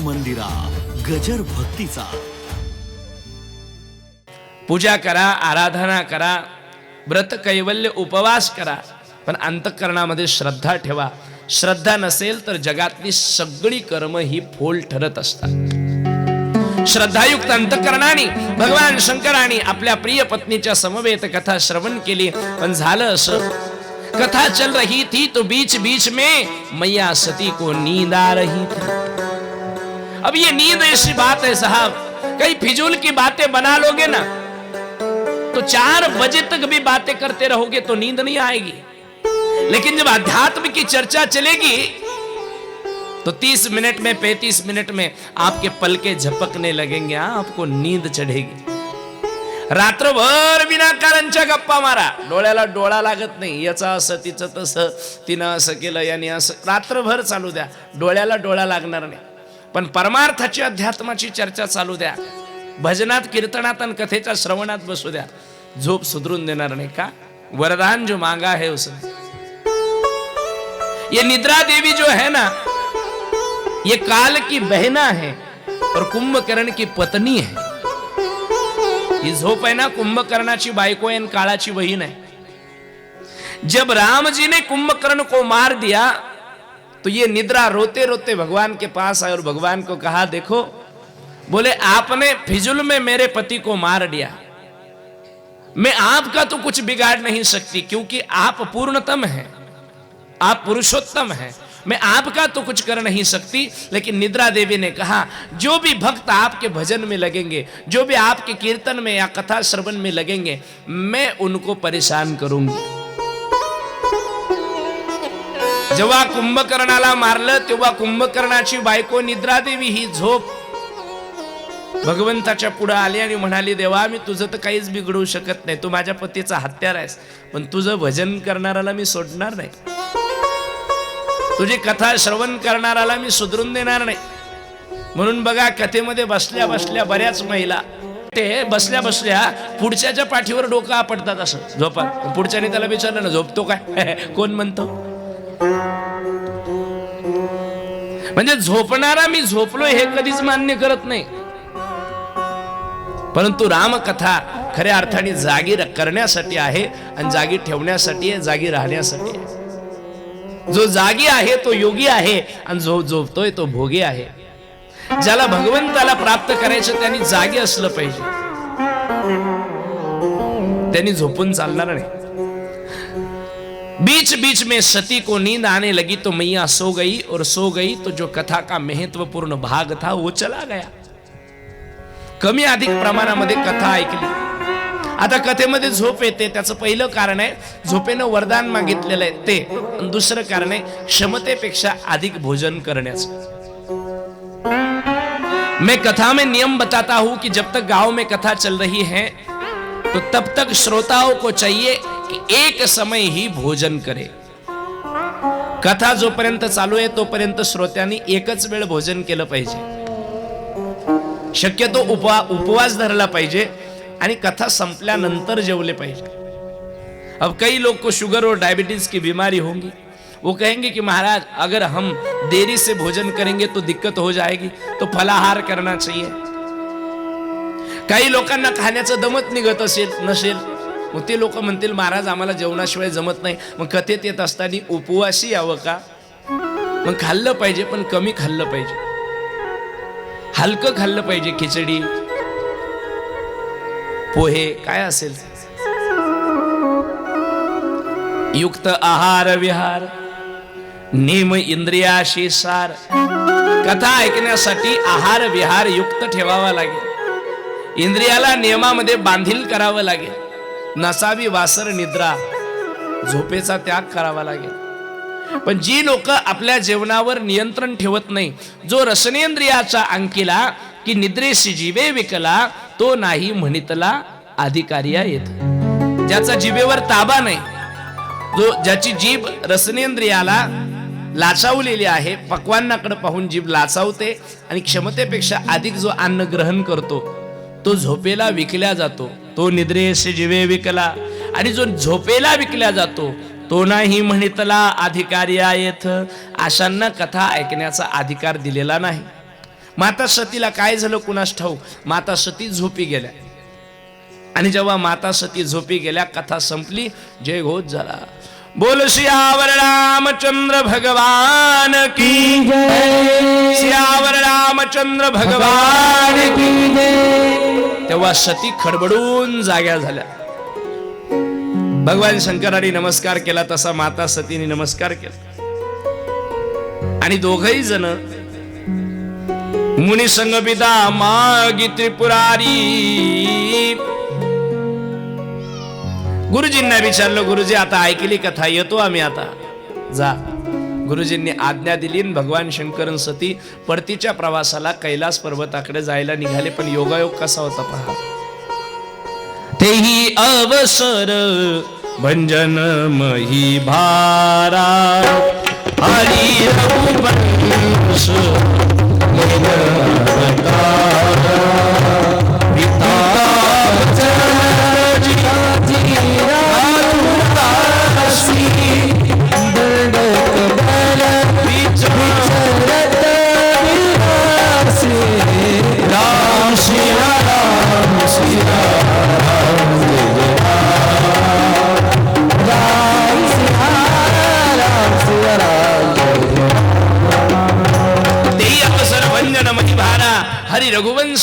मंदिरा गजर भक्तीचा. पूजा करा आराधना करा व्रत कैवल्य उपवास करा पण अंतःकरणामध्ये श्रद्धा ठेवा. श्रद्धा नसेल तर जगातली सगळी कर्म ही फोल ठरत असतात. श्रद्धायुक्त अंतकरणाने भगवान शंकराने आपल्या प्रिय पत्नीच्या समवेत कथा श्रवण केली. पण झालं असं? कथा चल रही थी तो बीच बीच में मैया सती को नींद आ रही थी. अब ये नींद ऐसी बात है साहब। कई फिजूल की बातें बना लोगे ना तो चार बजे तक भी बातें करते रहोगे तो नींद नहीं आएगी। लेकिन जब अध्यात्म की चर्चा चलेगी तो 30 मिनट में 35 मिनट में आपके पलके झपकने लगेंगे हाँ, आपको नींद चढ़ेगी। रात्रभर विनाकारांच्या गप्पा मारा। डोळ्याला डोळा लागत नाही याचं असं तिचं तसं तिनं असं केलं याने असं रात्रभर चालू द्या डोळ्याला डोळा लागणार नाही. पण परमार्थाची अध्यात्माची चर्चा चालू द्या. भजनात कीर्तनात आणि कथेच्या श्रवणात बसू द्या. झोप सुधरून देणार नाही का? वरदान जो मांगा है उसने. ये निद्रा देवी जो है ना ये काल की बहना है और कुंभकर्ण की पत्नी है. ही झोप है ना कुंभकर्णाची बायको आहे काळाची बहीण है जब राम जी ने कुंभकर्ण को मार दिया तो ये निद्रा रोते रोते भगवान के पास आए और भगवान को कहा, देखो, बोले, आपने फिजुल में मेरे पति को मार दिया। मैं आपका तो कुछ बिगाड़ नहीं सकती, क्योंकि आप पूर्णतम हैं, आप पुरुषोत्तम हैं। मैं आपका तो कुछ कर नहीं सकती, लेकिन निद्रा देवी ने कहा, जो भी भक्त आपके भजन में लगेंगे, जो भी आपके कीर्तन में या कथा श्रवण में लगेंगे, मैं उनको परेशान करूँगी। जेव्हा कुंभकर्णाला मारलं तेव्हा कुंभकर्णाची बायको निद्रा देवी ही झोप भगवंताच्या पुढे आली आणि म्हणाली देवा मी तुझं तर काहीच बिघडवू शकत नाही. तू माझ्या पतीचा हत्यार आहेस. पण तुझं भजन करणाराला मी सोडणार नाही. तुझी कथा श्रवण करणाराला मी सुधरून देणार नाही. म्हणून बघा कथेमध्ये बसल्या बसल्या बऱ्याच महिला ते बसल्या बसल्या पुढच्याच्या पाठीवर डोकं आपटतात असं झोपा. पुढच्याने त्याला विचारलं ना झोपतो काय? कोण म्हणतो? म्हणजे झोपणारा मी झोपलोय हे कधीच मान्य करत नाही. परंतु रामकथा खऱ्या अर्थाने जागी करण्यासाठी आहे आणि जागी ठेवण्यासाठी आहे जागी राहण्यासाठी आहे. जो जागी आहे तो योगी आहे आणि जो झोपतोय तो भोगी आहे. ज्याला भगवंताला प्राप्त करायचं त्यांनी जागी असलं पाहिजे. त्यांनी झोपून चालणार नाही. बीच बीच में सती को नींद आने लगी तो मैया सो गई और सो गई तो जो कथा का महत्वपूर्ण भाग था वो चला गया। कमी अधिक प्रमाणामध्ये कथा ऐकली। आता कथेमध्ये झोप येते, त्याचं पहिलं कारण आहे, झोपेनं वरदान मागितलेलं आहे ते. दुसरं कारण आहे, क्षमतेपेक्षा अधिक भोजन करण्याचं. मैं कथा में नियम बताता हूँ कि जब तक गाँव में कथा चल रही है तो तब तक श्रोताओं को चाहिए एक समय ही भोजन करे. कथा जोपर्यंत चालू आहे तोपर्यंत श्रोत्यांनी एकच वेळ भोजन केलं पाहिजे. शक्यतो उपवा उपवास धरला पाहिजे आणि कथा संपल्यानंतर जेवले पाहिजे. अब कई लोग को शुगर और डायबिटीज की बीमारी होंगी. वो कहेंगे कि महाराज अगर हम देरी से भोजन करेंगे तो दिक्कत हो जाएगी तो फलाहार करना चाहिए. काही लोकांना खाण्याचं दमत निघत असेल नसेल. मग ते लोक म्हणतील महाराज आम्हाला जेवणाशिवाय जमत नाही. मग कथेत येत असताना उपवासी यावं का? मग खाल्लं पाहिजे पण कमी खाल्लं पाहिजे. हलकं खाल्लं पाहिजे खिचडी पोहे काय असेल युक्त आहार विहार नेम इंद्रियाशी सार. कथा ऐकण्यासाठी आहार विहार युक्त ठेवावा लागेल. इंद्रियाला नियमामध्ये बांधील करावं लागेल. नसावी वासर निद्रा. झोपेचा त्याग करावा लागेल. पण जी लोक आपल्या जेवणावर नियंत्रण ठेवत नाही जो रसनेंद्रियाचा अंकिला की निद्रेशी जीवे विकला तो नाही म्हणितला अधिकारी येत ज्याचा जिभेवर ताबा नाही जो ज्याची जीभ रसनेंद्रियाला लाचावलेली आहे पक्वांनाकडे पाहून जीभ लाचावते आणि क्षमतेपेक्षा अधिक जो अन्न ग्रहण करतो तो झोपेला विकल्या जातो. तो निद्रेस जिवे विकला. आणि जो झोपेला विकल्या जातो तो नाही म्हणितला अधिकारी येथ अशांना कथा ऐकण्याचा अधिकार दिलेला नाही. माता सतीला काय झालं कुणास ठाऊ माता सती झोपी गेल्या. आणि जेव्हा माता सती झोपी गेल्या कथा संपली जय घोष झाला. बोल सियावर रामचंद्र भगवान की सियावर रामचंद्र भगवान की तेव्हा सती खडबडून जाग्या झाल्या. भगवान शंकराने नमस्कार केला तसा माता सतीने नमस्कार केला. आणि दोघही जण मुनी संगपिता मागी त्रिपुरारी गुरुजींना विचारलं गुरुजी आता ऐकली कथा येतो आम्ही आता. जा. गुरुजींनी आज्ञा दिली भगवान शंकरन सती परतीच्या प्रवासाला कैलास पर्वताकडे जायला निघाले पण योगायोग कसा होता पहा. तेही अवसर भंजन मही भारा हरी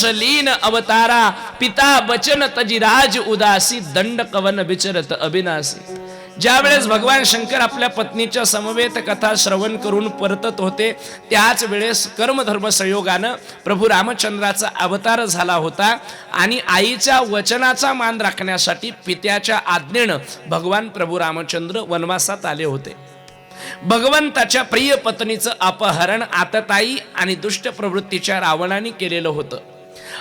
हरि लीन अवतारा पिता बचन तजी राज उदासी दंड कवन विचरत अविनासी. ज्या वेळेस भगवान शंकर आपल्या पत्नीच्या समवेत कथा श्रवण करून परतत होते त्याच वेळेस कर्मधर्म संयोगानं प्रभू रामचंद्राचा अवतार झाला होता आणि आईच्या वचनाचा मान राखण्यासाठी पित्याच्या आज्ञेनं भगवान प्रभू रामचंद्र वनवासात आले होते. भगवंताच्या प्रिय पत्नीचं अपहरण आतताई आणि दुष्ट प्रवृत्तीच्या रावणाने केलेलं होतं.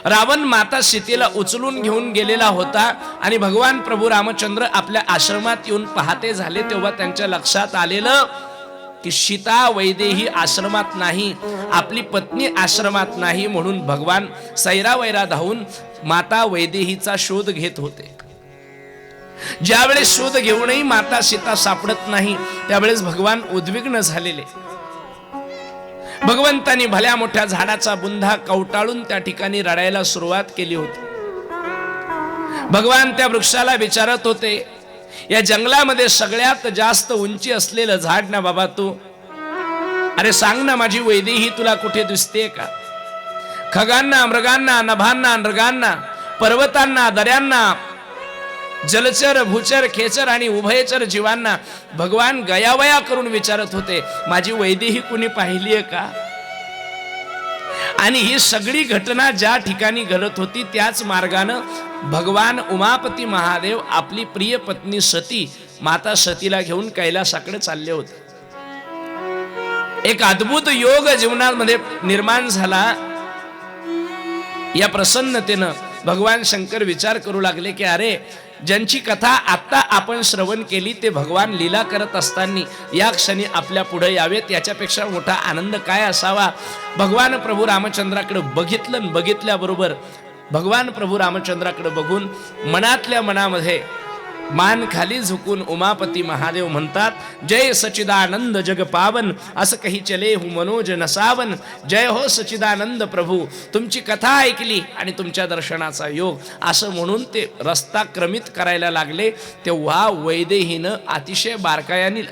रावण माता सीतेला उचलून घेऊन गेलेला होता आणि भगवान प्रभू रामचंद्र आपल्या आश्रमात येऊन पाहते झाले तेव्हा त्यांच्या लक्षात आलेलं की सीता वैदेही आश्रमात नाही आपली पत्नी आश्रमात नाही म्हणून भगवान सैरावैरा धावून माता वैदेहीचा शोध घेत होते. ज्यावेळेस शोध घेऊनही माता सीता सापडत नाही त्यावेळेस भगवान उद्विग्न झालेले. भगवंतानी भल्या मोठ्या झाडाचा बुंधा कवटाळून त्या ठिकाणी रडायला सुरुवात केली होती. भगवान त्या वृक्षाला विचारत होते या जंगलामध्ये सगळ्यात जास्त उंची असलेलं झाड ना बाबा तू? अरे सांग ना माझी वैदेही तुला कुठे दिसते का? खगांना मृगांना नभांना नृगांना पर्वतांना दऱ्यांना जलचर भूचर खेचर आणि उभयचर जीवांना भगवान गयावया करून विचारत होते माझी वैदी ही कुणी पाहिली आहे का? आणि ही सगळी घटना ज्या ठिकाणी घडत होती त्याच मार्गानं भगवान उमापती महादेव आपली प्रिय पत्नी सती माता सतीला घेऊन कैलासाकडे चालले होते. एक अद्भुत योग जीवनामध्ये निर्माण झाला. या प्रसन्नतेनं भगवान शंकर विचार करू लागले की अरे ज्यांची कथा आत्ता आपण श्रवण केली ते भगवान लीला करत असताना या क्षणी आपल्या पुढे यावेत. याच्यापेक्षा मोठा आनंद काय असावा? भगवान प्रभू रामचंद्राकडे बघितलं बघितल्याबरोबर भगवान प्रभू रामचंद्राकडे बघून मनातल्या मनामध्ये मान खाली झुकून उमापती महादेव म्हणतात जय सचिदानंद जग पावन असं काही चले हु मनोज नसावन. जय हो सचिदानंद प्रभू तुमची कथा ऐकली आणि तुमच्या दर्शनाचा योग. असं म्हणून ते रस्ता क्रमित करायला लागले. तेव्हा वैदेहीनं अतिशय बारकायाने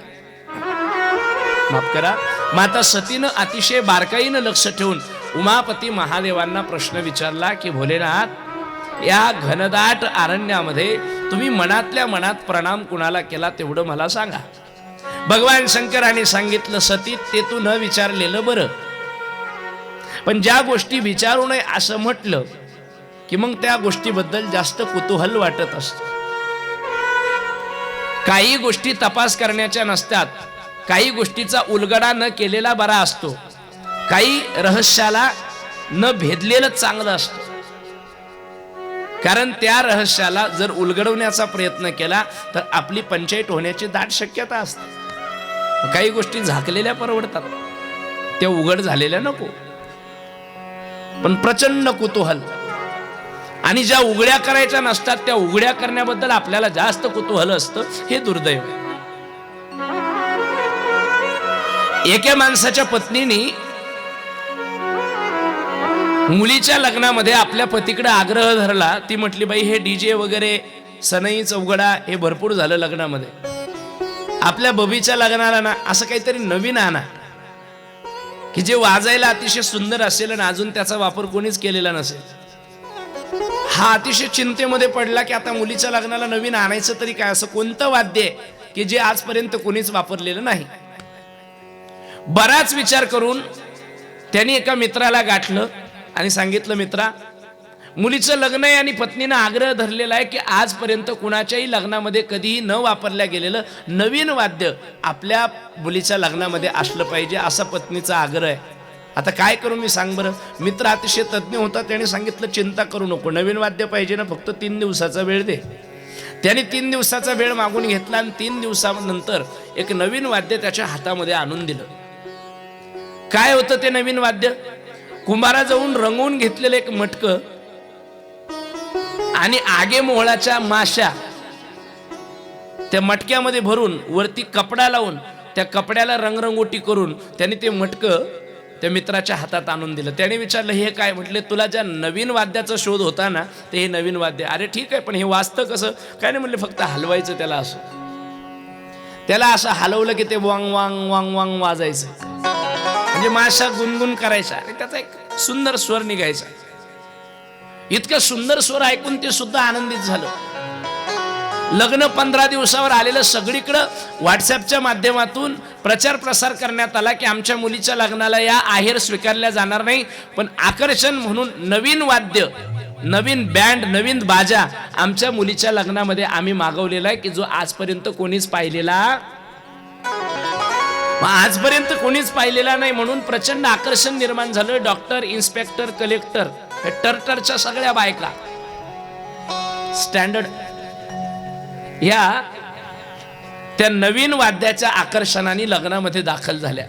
माफ करा. माता सतीनं अतिशय बारकाईनं लक्ष ठेवून उमापती महादेवांना प्रश्न विचारला की भोलेनाथ या घनदाट अरण्यामध्ये तुम्ही मनातल्या मनात प्रणाम कुणाला केला तेवढं मला सांगा. भगवान शंकराने सांगितलं सती ते तू न विचारलेलं बरं. पण ज्या गोष्टी विचारू नये असं म्हटलं की मग त्या गोष्टीबद्दल जास्त कुतूहल वाटत असत. काही गोष्टी तपास करण्याच्या नसतात. काही गोष्टीचा उलगडा न केलेला बरा असतो. काही रहस्याला न भेदलेलं चांगलं असतं. कारण त्या रहस्याला जर उलगडवण्याचा प्रयत्न केला तर आपली पंचायत होण्याची दाट शक्यता असते. काही गोष्टी झाकलेल्या परवडतात. त्या उघड झालेल्या नको. पण प्रचंड कुतूहल. आणि ज्या उघड्या करायच्या नसतात त्या उघड्या करण्याबद्दल आपल्याला जास्त कुतूहल असतं हे दुर्दैव आहे. एका माणसाच्या पत्नीने मुलीच्या लग्नामध्ये आपल्या पतीकडे आग्रह धरला. ती म्हटली बाई हे डीजे वगैरे सनई चौघडा हे भरपूर झालं लग्नामध्ये. आपल्या बबीच्या लग्नाला ना असं काहीतरी नवीन आणा. की जे वाजायला अतिशय सुंदर असेल आणि अजून त्याचा वापर कोणीच केलेला नसेल. हा अतिशय चिंतेमध्ये पडला की आता मुलीच्या लग्नाला नवीन आणायचं तरी काय? असं कोणतं वाद्य आहे की जे आजपर्यंत कोणीच वापरलेलं नाही? बराच विचार करून त्यांनी एका मित्राला गाठलं. आणि सांगितलं मित्रा मुलीचं लग्न आहे आणि पत्नीनं आग्रह धरलेला आहे की आजपर्यंत कुणाच्याही लग्नामध्ये कधीही न वापरल्या गेलेलं नवीन वाद्य आपल्या मुलीच्या लग्नामध्ये असलं पाहिजे असा पत्नीचा आग्रह आहे. आता काय करू मी सांग बरं? मित्र अतिशय तज्ज्ञ होता त्याने सांगितलं चिंता करू नको नवीन वाद्य पाहिजे ना फक्त तीन दिवसाचा वेळ दे. त्याने तीन दिवसाचा वेळ मागून घेतला आणि तीन दिवसानंतर एक नवीन वाद्य त्याच्या हातामध्ये आणून दिलं. काय होतं ते नवीन वाद्य? कुंभारा जाऊन रंगवून घेतलेलं एक मटकं आणि आगे मोहळाच्या माशा त्या मटक्यामध्ये भरून वरती कपडा लावून त्या कपड्याला रंगरंगोटी करून त्याने ते मटकं त्या मित्राच्या हातात आणून दिलं. त्याने विचारलं हे काय? म्हटले तुला ज्या नवीन वाद्याचा शोध होता ना ते हे नवीन वाद्य. अरे ठीक आहे पण हे वाचतं कसं? काय नाही म्हणले फक्त हलवायचं त्याला असं. त्याला असं हलवलं की ते वांग वांग वांग वांग वाजायचं. म्हणजे माशा गुणगुण करायचा आणि त्याचा एक सुंदर स्वर निघायचा. इतकं सुंदर स्वर ऐकून ते सुद्धा आनंदित झालं. लग्न पंधरा दिवसावर आलेलं सगळीकडं व्हॉट्सअपच्या माध्यमातून प्रचार प्रसार करण्यात आला की आमच्या मुलीच्या लग्नाला या आहेर स्वीकारल्या जाणार नाही. पण आकर्षण म्हणून नवीन वाद्य नवीन बँड नवीन बाजा आमच्या मुलीच्या लग्नामध्ये आम्ही मागवलेला आहे की जो आजपर्यंत कोणीच पाहिलेला मग आजपर्यंत कोणीच पाहिलेला नाही म्हणून प्रचंड आकर्षण निर्माण झालं डॉक्टर इन्स्पेक्टर कलेक्टर हे टरटरच्या सगळ्या बायका. स्टँडर्ड. या त्या नवीन वाद्याच्या आकर्षणाने लग्नामध्ये दाखल झाल्या.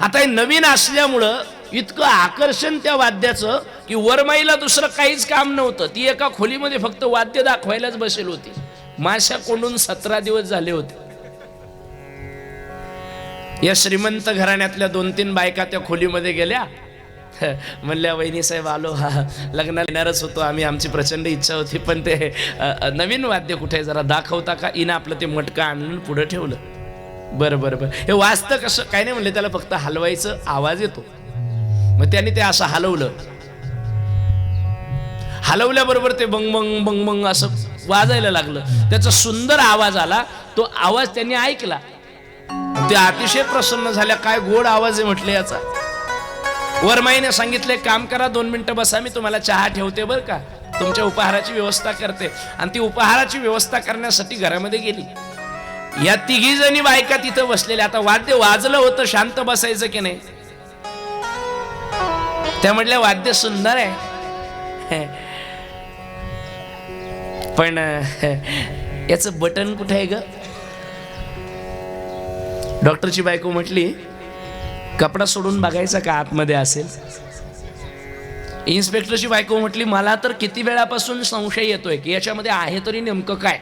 आता हे नवीन असल्यामुळं इतकं आकर्षण त्या वाद्याचं की वरमाईला दुसरं काहीच काम नव्हतं. ती एका खोलीमध्ये फक्त वाद्य दाखवायलाच बसेल होती. माशा कोंडून सतरा दिवस झाले होते. या श्रीमंत घराण्यातल्या दोन तीन बायका त्या खोलीमध्ये गेल्या. म्हणल्या वहिनी साहेब आलो. हा लग्नाला येणारच होतो. आम्ही आमची प्रचंड इच्छा होती पण ते नवीन वाद्य कुठे आहे? जरा दाखवता का? इनं आपलं ते मटकं आणून पुढं ठेवलं. बरं बरं बरं. हे वाचतं कसं? काय नाही म्हणले त्याला फक्त हलवायचं आवाज येतो. मग त्याने ते असं हलवलं. हलवल्याबरोबर ते बंग बंग बंग बंग असं वाजायला लागलं. त्याचा सुंदर आवाज आला. तो आवाज त्यांनी ऐकला. ते अतिशय प्रसन्न झाल्या. काय गोड आवाज आहे म्हटले याचा. वरमाईने सांगितले काम करा दोन मिनिटं बसा मी तुम्हाला चहा ठेवते बरं का. तुमच्या उपहाराची व्यवस्था करते. आणि ती उपहाराची व्यवस्था करण्यासाठी घरामध्ये गेली. या तिघी जणी बायका तिथं बसलेल्या. आता वाद्य वाजलं होतं शांत बसायचं की नाही? त्या म्हटल्या वाद्य सुंदर आहे. पण याचं बटन कुठे आहे ग? डॉक्टरची बायको म्हटली कपडा सोडून बघायचा का आतमध्ये असेल? इन्स्पेक्टरची बायको म्हटली मला तर किती वेळापासून संशय येतोय की याच्यामध्ये आहे तरी नेमकं काय?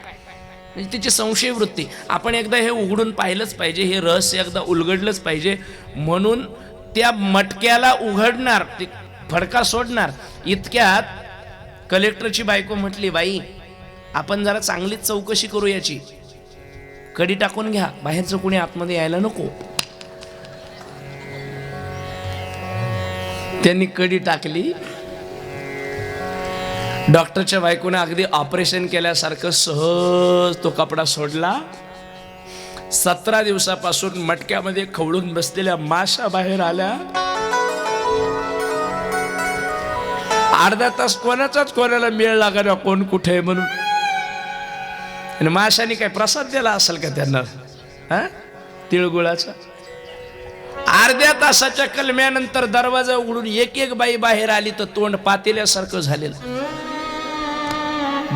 म्हणजे तिची संशय वृत्ती. आपण एकदा हे उघडून पाहिलंच पाहिजे हे रहस्य एकदा उलगडलंच पाहिजे. म्हणून त्या मटक्याला उघडणार ते फडका सोडणार इतक्यात कलेक्टरची बायको म्हटली बाई आपण जरा चांगलीच चौकशी करू याची कडी टाकून घ्या. बाहेरचं कोणी आतमध्ये यायला नको. त्यांनी कडी टाकली. डॉक्टरच्या बायकोने अगदी ऑपरेशन केल्यासारखं सहज तो कपडा सोडला. सतरा दिवसापासून मटक्यामध्ये खवळून बसलेल्या माशा बाहेर आल्या. अर्धा तास कोणाचाच कोणाला मेळ लागणार कोण कुठे आहे म्हणून आणि माशाने काय प्रसाद दिला असेल का त्यांना? हा? तिळगुळाचा? अर्ध्या तासाच्या कलम्यानंतर दरवाजा उघडून एक एक बाई बाहेर आली तर तोंड पातेल्यासारखं झालेलं.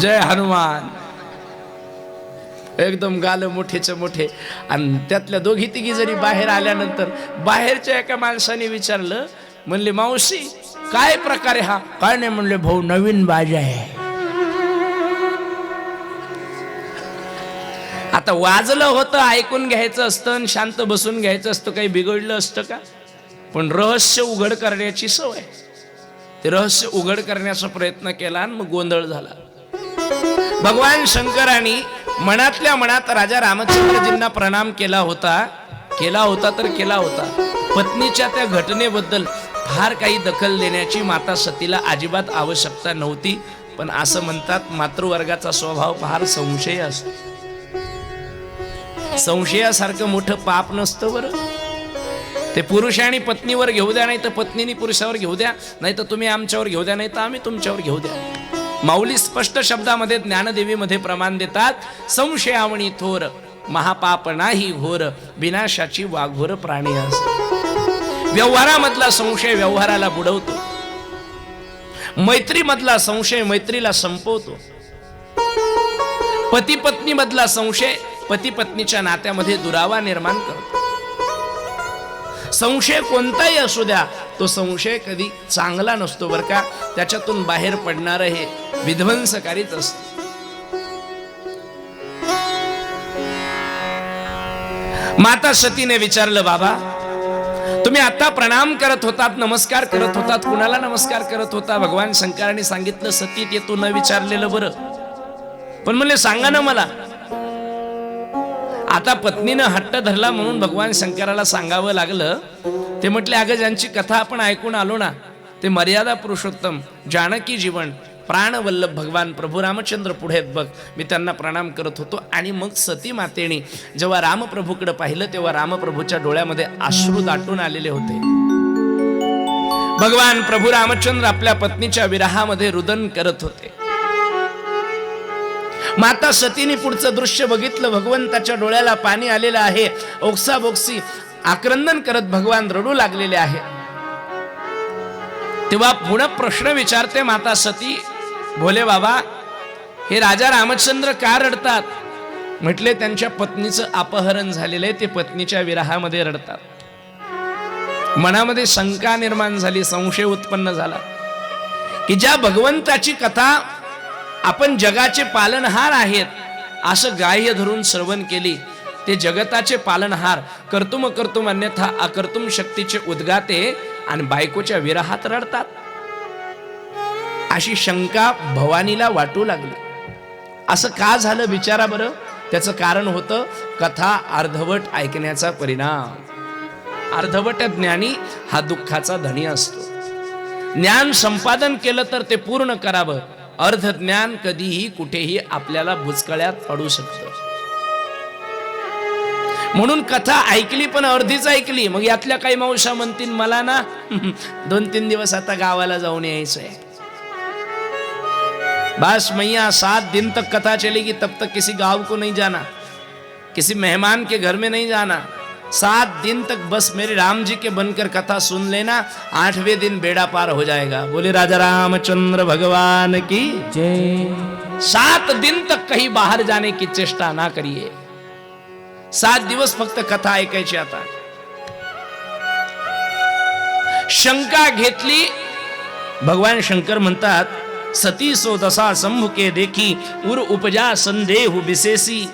जय हनुमान. एकदम गाल मोठेच मोठे. आणि त्यातल्या दोघी तिघी जरी बाहेर आल्यानंतर बाहेरच्या एका माणसाने विचारलं म्हणले मावशी काय प्रकारे हा? काय नाही म्हणले भाऊ नवीन बाजा आहे. आता वाजलं होतं ऐकून घ्यायचं असतं आणि शांत बसून घ्यायचं असतं. काही बिघडलं असतं का? पण रहस्य उघड करण्याची सवय. ते रहस्य उघड करण्याचा प्रयत्न केला आणि मग गोंधळ झाला. भगवान शंकरांनी मनातल्या मनात राजा रामचंद्रजींना प्रणाम केला होता. केला होता तर केला होता. पत्नीच्या त्या घटनेबद्दल फार काही दखल देण्याची माता सतीला अजिबात आवश्यकता नव्हती. पण असं म्हणतात मातृवर्गाचा स्वभाव फार संशय असतो. संशयासारखं मोठं पाप नसतं बरं. ते पुरुष आणि पत्नीवर घेऊ द्या नाही तर पत्नीने पुरुषावर घेऊ द्या नाही तर तुम्ही आमच्यावर घेऊ द्या नाही तर आम्ही तुमच्यावर घेऊ द्या. माऊली स्पष्ट शब्दामध्ये ज्ञानदेवीमध्ये प्रमाण देतात संशयावणी थोर महापाप नाही घोर विनाशाची वाघोर प्राणी अस. व्यवहारामधला संशय व्यवहाराला बुडवतो. मैत्रीमधला संशय मैत्रीला संपवतो. पती पत्नी मधला संशय पती पत्नीच्या नात्यामध्ये दुरावा निर्माण करतो. संशय कोणताही असू द्या तो संशय कधी चांगला नसतो बर का. त्याच्यातून बाहेर पडणार हे विध्वंसकारीच असत. माता सतीने विचारलं बाबा तुम्ही आता प्रणाम करत होतात नमस्कार करत होतात कुणाला नमस्कार करत होता? भगवान शंकराने सांगितलं सती ते तू न विचारलेलं बरं. पण म्हणले सांगा ना मला आता पत्नीनं हट्ट धरला म्हणून भगवान शंकराला सांगावं लागलं. ते म्हटले अगं ज्यांची कथा आपण ऐकून आलो ना ते मर्यादा पुरुषोत्तम जानकी जीवन प्राणवल्लभ भगवान प्रभू रामचंद्र पुढे आहेत बघ. मी त्यांना प्रणाम करत होतो आणि मग सती मातेने जेव्हा रामप्रभूकडे पाहिलं तेव्हा रामप्रभूच्या डोळ्यामध्ये अश्रू दाटून आलेले होते. भगवान प्रभू रामचंद्र आपल्या पत्नीच्या विरहामध्ये रुदन करत होते. माता सतीने पुढचं दृश्य बघितलं भगवंताच्या डोळ्याला पाणी आलेलं आहे. ओक्साबोक्सी आक्रंदन करत भगवान रडू लागलेले आहे. तेव्हा पुन्हा प्रश्न विचारते माता सती भोले बाबा हे राजा रामचंद्र का रडतात? म्हटले त्यांच्या पत्नीचं अपहरण झालेलं आहे ते पत्नीच्या विराहामध्ये रडतात. मनामध्ये शंका निर्माण झाली संशय उत्पन्न झाला की ज्या भगवंताची कथा आपण जगाचे पालनहार आहेत. असं ग्राह्य धरून श्रवण केली. ते जगताचे पालनहार कर्तुम कर्तुम अन्यथा अकर्तुम शक्तीचे उद्गाते आणि बायकोच्या विरहात रडतात. अशी शंका भवानीला वाटू लागली. असं का झालं विचारा बरं? त्याचं कारण होतं कथा अर्धवट ऐकण्याचा परिणाम. अर्धवट ज्ञानी हा दुःखाचा धनी असतो. ज्ञान संपादन केलं तर ते पूर्ण करावं. अर्थज्ञान कधीही कुठेही आपल्याला भुचकळ्यात पडू शकतं. म्हणून कथा ऐकली पण अर्धीच ऐकली. मग यातल्या काही मावशा म्हणतील मला ना दोन तीन दिवस आता गावाला जाऊन यायचंय. बस मैया सात दिन तक कथा चलेगी तब तक किसी गांव को नहीं जाना. किसी मेहमान के घर में नहीं जाना. सात दिन तक बस मेरे राम जी के बनकर कथा सुन लेना, आठवें दिन बेड़ा पार हो जाएगा। बोले, राजा रामचंद्र भगवान की जय। सात दिन तक कहीं बाहर जाने की चेष्टा ना करिए। सात दिवस फक्त कथा ऐकायची आता शंका घेतली, भगवान शंकर म्हणतात, सती सो दसा संभुके देखी, उर उपजा संदेह विशेषी।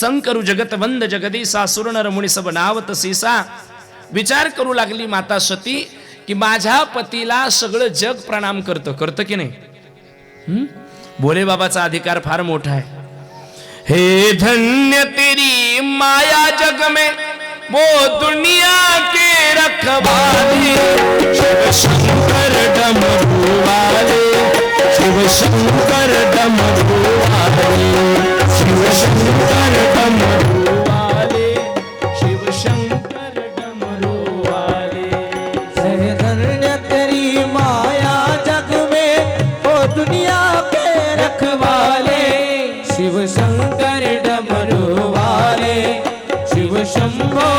संकरु जगत वंद जगदीसा सुरनर मुनिसब नावत सीसा विचार करू लागली माता सती की माझ्या पतीला सगळं जग प्रणाम करतं करतं की नाही भोले बाबाचा अधिकार फार मोठा आहे हे धन्य तेरी माया जग में वो दुनिया के रखवाले शिव शंकर डमरू वाले शिव शंकर डमरू वाले शिव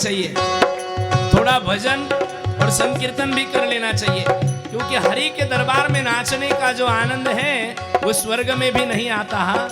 चाहिए। थोड़ा भजन और संकीर्तन भी कर लेना चाहिए क्योंकि हरि के दरबार में नाचने का जो आनंद है वो स्वर्ग में भी नहीं आता है?